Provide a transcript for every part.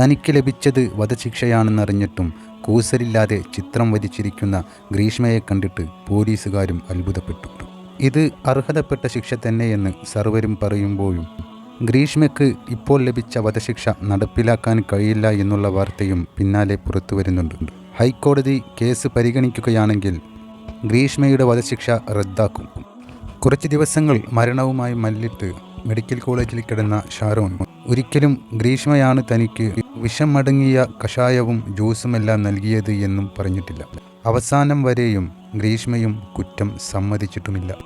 തനിക്ക് ലഭിച്ചത് വധശിക്ഷയാണെന്നറിഞ്ഞിട്ടും കൂസലില്ലാതെ ചിത്രം വരിച്ചിരിക്കുന്ന ഗ്രീഷ്മയെ കണ്ടിട്ട് പോലീസുകാരും അത്ഭുതപ്പെട്ടു ഇത് അർഹതപ്പെട്ട ശിക്ഷ തന്നെയെന്ന് സർവരും പറയുമ്പോഴും ഗ്രീഷ്മയ്ക്ക് ഇപ്പോൾ ലഭിച്ച വധശിക്ഷ നടപ്പിലാക്കാൻ കഴിയില്ല എന്നുള്ള വാർത്തയും പിന്നാലെ പുറത്തു വരുന്നുണ്ട്. ഹൈക്കോടതി കേസ് പരിഗണിക്കുകയാണെങ്കിൽ ഗ്രീഷ്മയുടെ വധശിക്ഷ റദ്ദാക്കും. കുറച്ച് ദിവസങ്ങൾ മരണവുമായി മല്ലിട്ട് മെഡിക്കൽ കോളേജിൽ കിടന്ന ഷാരോൺ ഒരിക്കലും ഗ്രീഷ്മയാണ് തനിക്ക് വിഷം അടങ്ങിയ കഷായവും ജ്യൂസുമെല്ലാം നൽകിയത് എന്നും പറഞ്ഞിട്ടില്ല. അവസാനം വരെയും ഗ്രീഷ്മയും കുറ്റം സമ്മതിച്ചിട്ടുമില്ല.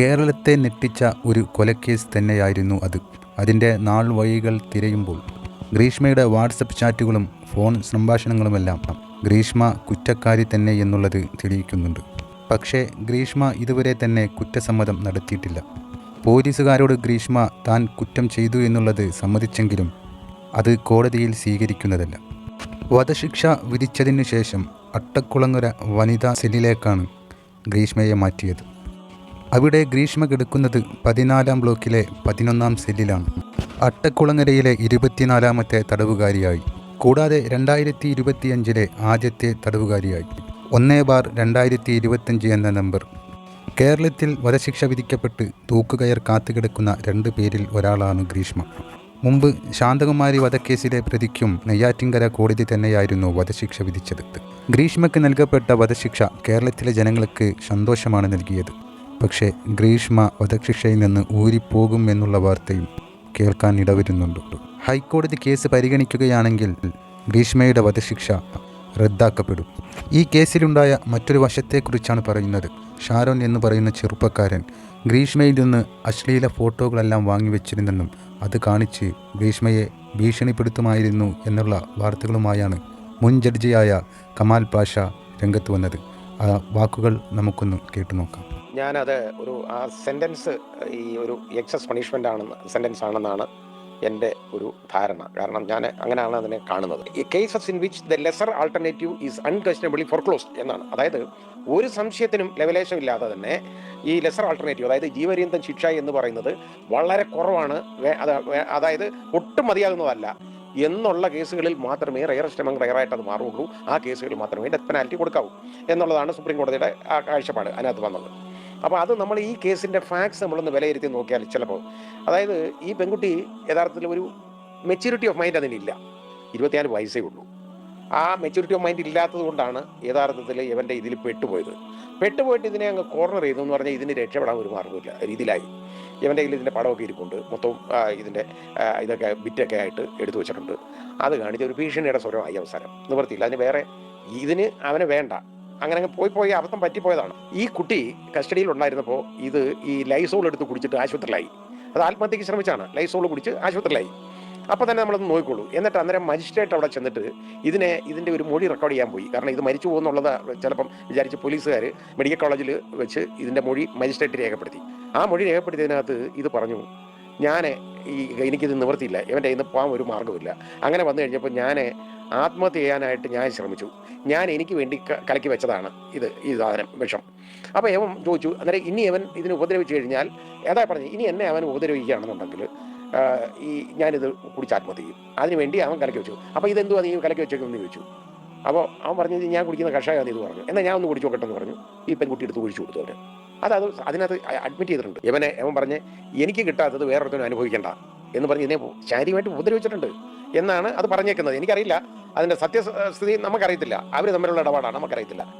കേരളത്തെ ഞെട്ടിച്ച ഒരു കൊലക്കേസ് തന്നെയായിരുന്നു അത്. അതിന്റെ നാൾ വഴികൾ തിരയുമ്പോൾ ഗ്രീഷ്മയുടെ വാട്സപ്പ് ചാറ്റുകളും ഫോൺ സംഭാഷണങ്ങളുമെല്ലാം ഗ്രീഷ്മ കുറ്റക്കാരി തന്നെ എന്നുള്ളത് തെളിയിക്കുന്നുണ്ട്. പക്ഷേ ഗ്രീഷ്മ ഇതുവരെ തന്നെ കുറ്റസമ്മതം നടത്തിയിട്ടില്ല. പോലീസുകാരോട് ഗ്രീഷ്മ താൻ കുറ്റം ചെയ്തു എന്നുള്ളത് സമ്മതിച്ചെങ്കിലും അത് കോടതിയിൽ സ്വീകരിക്കുന്നതല്ല. വധശിക്ഷ വിധിച്ചതിനു ശേഷം അട്ടക്കുളങ്ങര വനിതാ സെല്ലിലേക്കാണ് ഗ്രീഷ്മയെ മാറ്റിയത്. അവിടെ ഗ്രീഷ്മ കിടക്കുന്നത് പതിനാലാം ബ്ലോക്കിലെ പതിനൊന്നാം സെല്ലിലാണ്. അട്ടക്കുളങ്ങരയിലെ ഇരുപത്തിനാലാമത്തെ തടവുകാരിയായി. കൂടാതെ രണ്ടായിരത്തി ഇരുപത്തിയഞ്ചിലെ ആദ്യത്തെ തടവുകാരിയായി. ഒന്നേ ബാർ രണ്ടായിരത്തി ഇരുപത്തഞ്ച് എന്ന നമ്പർ. കേരളത്തിൽ വധശിക്ഷ വിധിക്കപ്പെട്ട് തൂക്കുകയർ കാത്തുകിടക്കുന്ന രണ്ട് പേരിൽ ഒരാളാണ് ഗ്രീഷ്മ. മുമ്പ് ശാന്തകുമാരി വധക്കേസിലെ പ്രതിക്കും നെയ്യാറ്റിങ്കര കോടതി തന്നെയായിരുന്നു വധശിക്ഷ വിധിച്ചത്. ഗ്രീഷ്മയ്ക്ക് നൽകപ്പെട്ട വധശിക്ഷ കേരളത്തിലെ ജനങ്ങൾക്ക് സന്തോഷമാണ് നൽകിയത്. പക്ഷേ ഗ്രീഷ്മ വധശിക്ഷയിൽ നിന്ന് ഊരിപ്പോകും എന്നുള്ള വാർത്തയും കേൾക്കാൻ ഇടവരുന്നുണ്ട്. ഹൈക്കോടതി കേസ് പരിഗണിക്കുകയാണെങ്കിൽ ഗ്രീഷ്മയുടെ വധശിക്ഷ റദ്ദാക്കപ്പെടും. ഈ കേസിലുണ്ടായ മറ്റൊരു വശത്തെക്കുറിച്ചാണ് പറയുന്നത്. ഷാരോൺ എന്ന് പറയുന്ന ചെറുപ്പക്കാരൻ ഗ്രീഷ്മയിൽ നിന്ന് അശ്ലീല ഫോട്ടോകളെല്ലാം വാങ്ങിവെച്ചിരുന്നെന്നും അത് കാണിച്ച് ഗ്രീഷ്മയെ ഭീഷണിപ്പെടുത്തുമായിരുന്നു എന്നുള്ള വാർത്തകളുമായാണ് മുൻ ജഡ്ജിയായ കമാൽ പാഷ രംഗത്ത് വന്നത്. ആ വാക്കുകൾ നമുക്കൊന്ന് കേട്ടു നോക്കാം. ഞാനത് ഒരു ആ സെന്റൻസ് ഈ ഒരു എക്സസ് പണിഷ്മെന്റ് ആണെന്ന് സെന്റൻസ് ആണെന്നാണ് എന്റെ ഒരു ധാരണ. കാരണം ഞാൻ അങ്ങനെയാണ് അതിനെ കാണുന്നത്. Cases in which the lesser alternative is unquestionably foreclosed എന്നാണ്. അതായത് ഒരു സംശയത്തിനും ലെവലേഷൻ ഇല്ലാതെ തന്നെ ഈ ലെസർ ആൾട്ടർനേറ്റീവ് അതായത് ജീവപര്യന്തം ശിക്ഷ എന്ന് പറയുന്നത് വളരെ കുറവാണ്. അതായത് ഒട്ടും മതിയാകുന്നതല്ല എന്നുള്ള കേസുകളിൽ മാത്രമേ റയറസ്റ്റ് എമംഗ് റയറായിട്ട് അത് മാറുള്ളൂ ആ കേസുകളിൽ മാത്രമേ ഡെത്ത് പെനാൽറ്റി കൊടുക്കാവൂ. എന്നുള്ളതാണ് സുപ്രീം കോടതിയുടെ ആ കാഴ്ചപ്പാട് അതിനകത്ത് വന്നത്. അപ്പോൾ അത് നമ്മൾ ഈ കേസിന്റെ ഫാക്ട്സ് നമ്മളൊന്ന് വിലയിരുത്തി നോക്കിയാൽ ചിലപ്പോൾ അതായത് ഈ പെൺകുട്ടി യഥാർത്ഥത്തിൽ ഒരു മെച്യൂരിറ്റി ഓഫ് മൈൻഡ് അതിനില്ല ഇരുപത്തിനാല് വയസ്സേ ഉള്ളൂ. ആ മെച്യൂരിറ്റി ഓഫ് മൈൻഡ് ഇല്ലാത്തത് കൊണ്ടാണ് യഥാർത്ഥത്തിൽ ഇവന്റെ ഇതിൽ പെട്ടുപോയത്. പെട്ടുപോയിട്ട് ഇതിനെ അങ്ങ് കോർണർ ചെയ്തു എന്ന് പറഞ്ഞാൽ ഇതിന് രക്ഷപ്പെടാൻ ഒരു മാർഗമില്ല രീതിയിലായി. ഇവന്റെ കയ്യിൽ ഇതിന്റെ പടമൊക്കെ ഇരിപ്പുണ്ട്. മൊത്തം ഇതിന്റെ ഇതൊക്കെ ബിറ്റൊക്കെ ആയിട്ട് എടുത്തു വെച്ചിട്ടുണ്ട്. അത് കാണിച്ച് ഒരു ഭീഷണിയുടെ സ്വരമായി അവസരം നിവർത്തിയില്ല അതിന് വേറെ ഇതിന് അവന് വേണ്ട. അങ്ങനെ അങ്ങ് പോയി പോയി അബദ്ധം പറ്റിപ്പോയതാണ്. ഈ കുട്ടി കസ്റ്റഡിയിൽ ഉണ്ടായിരുന്നപ്പോൾ ഇത് ഈ ലൈസോൾ എടുത്ത് കുടിച്ചിട്ട് ആശുപത്രിയിലായി. അത് ആത്മഹത്യക്ക് ശ്രമിച്ചാണ്. ലൈസോൾ കുടിച്ച് ആശുപത്രിയിലായി. അപ്പോൾ തന്നെ നമ്മളൊന്ന് നോക്കിക്കോളൂ. എന്നിട്ട് അന്നേരം മജിസ്ട്രേറ്റ് അവിടെ ചെന്നിട്ട് ഇതിനെ ഇതിന്റെ ഒരു മൊഴി റെക്കോർഡ് ചെയ്യാൻ പോയി. കാരണം ഇത് മരിച്ചു പോകുന്നുള്ളത് ചിലപ്പം വിചാരിച്ച് പോലീസുകാർ മെഡിക്കൽ കോളേജിൽ വെച്ച് ഇതിന്റെ മൊഴി മജിസ്ട്രേറ്റ് രേഖപ്പെടുത്തി. ആ മൊഴി രേഖപ്പെടുത്തിയതിനകത്ത് ഇത് പറഞ്ഞു ഞാൻ ഈ എനിക്കിത് നിവർത്തിയില്ല. ഇവന്റെ ഇന്ന് പോകാൻ ഒരു മാർഗമില്ല അങ്ങനെ വന്നു കഴിഞ്ഞപ്പോൾ ഞാൻ ആത്മഹത്യ ചെയ്യാനായിട്ട് ഞാൻ ശ്രമിച്ചു. ഞാൻ എനിക്ക് വേണ്ടി കലക്കി വെച്ചതാണ് ഇത് ഈ സാധനം വിഷം. അപ്പോൾ ഏവൻ ചോദിച്ചു അന്നേരം ഇനി അവൻ ഇതിനെ ഉപദ്രവിച്ചു കഴിഞ്ഞാൽ? ഏതാ പറഞ്ഞു ഇനി എന്നെ അവൻ ഉപദ്രവിക്കുകയാണെന്നുണ്ടെങ്കിൽ ഈ ഞാനിത് കുടിച്ച് ആത്മഹത്യ ചെയ്യും. അതിനുവേണ്ടി അവൻ കലക്കി വെച്ചു. അപ്പോൾ ഇതെന്തുവാ നീ കലക്കി വെച്ചേക്കെന്ന് ചോദിച്ചു. അപ്പോൾ അവൻ പറഞ്ഞു ഞാൻ കുടിക്കുന്ന കഷായം ഇത് പറഞ്ഞു. എന്നാൽ ഞാൻ ഒന്ന് കുടിച്ചു നോക്കട്ടെ എന്ന് പറഞ്ഞു. ഈ പെൺകുട്ടി എടുത്ത് കുഴിച്ചു കൊടുത്തു അവന്. അത് അത് അതിനകത്ത് അഡ്മിറ്റ് ചെയ്തിട്ടുണ്ട്. ഇവനെ അവൻ പറഞ്ഞ് എനിക്ക് കിട്ടാത്തത് വേറൊരുത്തനും അനുഭവിക്കേണ്ട. എന്ന് പറഞ്ഞ് ഇതിനെ ശാരീരമായിട്ട് ഉപദ്രവിച്ചിട്ടുണ്ട്. എന്നാണ് അത് പറഞ്ഞേക്കുന്നത്. എനിക്കറിയില്ല. അതിന്റെ സത്യസ്ഥിതി നമുക്കറിയത്തില്ല. അവർ തമ്മിലുള്ള ഇടപാടാണ്. നമുക്കറിയത്തില്ല.